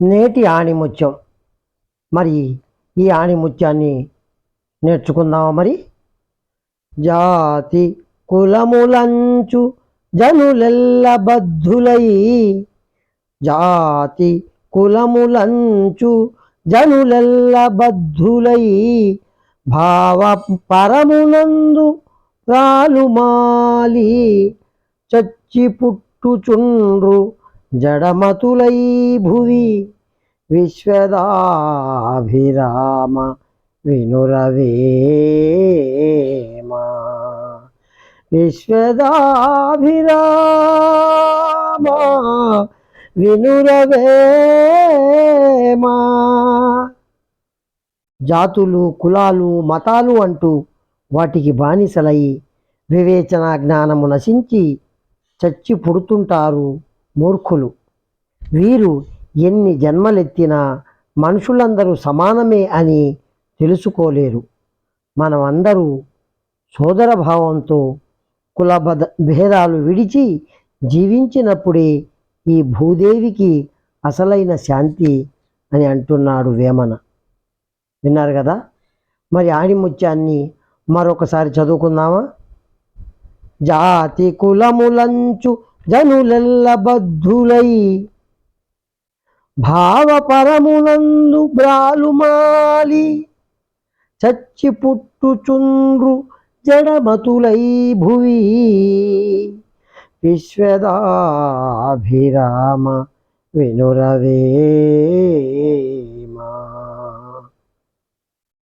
నేటి ఆణిముత్యం. మరి ఈ ఆణిముత్యాన్ని నేర్చుకుందామా మరి? జాతి కులములంచు జనులెల్ల బద్ధులై జాతి కులములంచు జనులెల్ల బద్ధులై భావ పరమునందు రాలుమాలి చచ్చి పుట్టుచుండ్రు జడమతులై భువి విశ్వదాభిరామ వినురవేమ విశ్వదాభిరామ వినురవేమ జాతులు కులాలు మతాలు అంటూ వాటికి బానిసలై వివేచన జ్ఞానము నశించి చచ్చి పుడుతుంటారు. మూర్ఖులు. వీరు ఎన్ని జన్మలెత్తినా మనుషులందరూ సమానమే అని తెలుసుకోలేరు. మనమందరూ సోదర భావంతో కుల భేదాలు విడిచి జీవించినప్పుడే ఈ భూదేవికి అసలైన శాంతి అని అంటున్నాడు వేమన. విన్నారు కదా? మరి ఆణిముత్యాన్ని మరొకసారి చదువుకుందామా? జాతి కులములంచు జనులెల్లబద్ధులై భావపరమునందు బ్రాలుమాలి చచ్చి పుట్టుచుండ్రు జడమతులై భువి. విశ్వదాభిరామ వినురవే.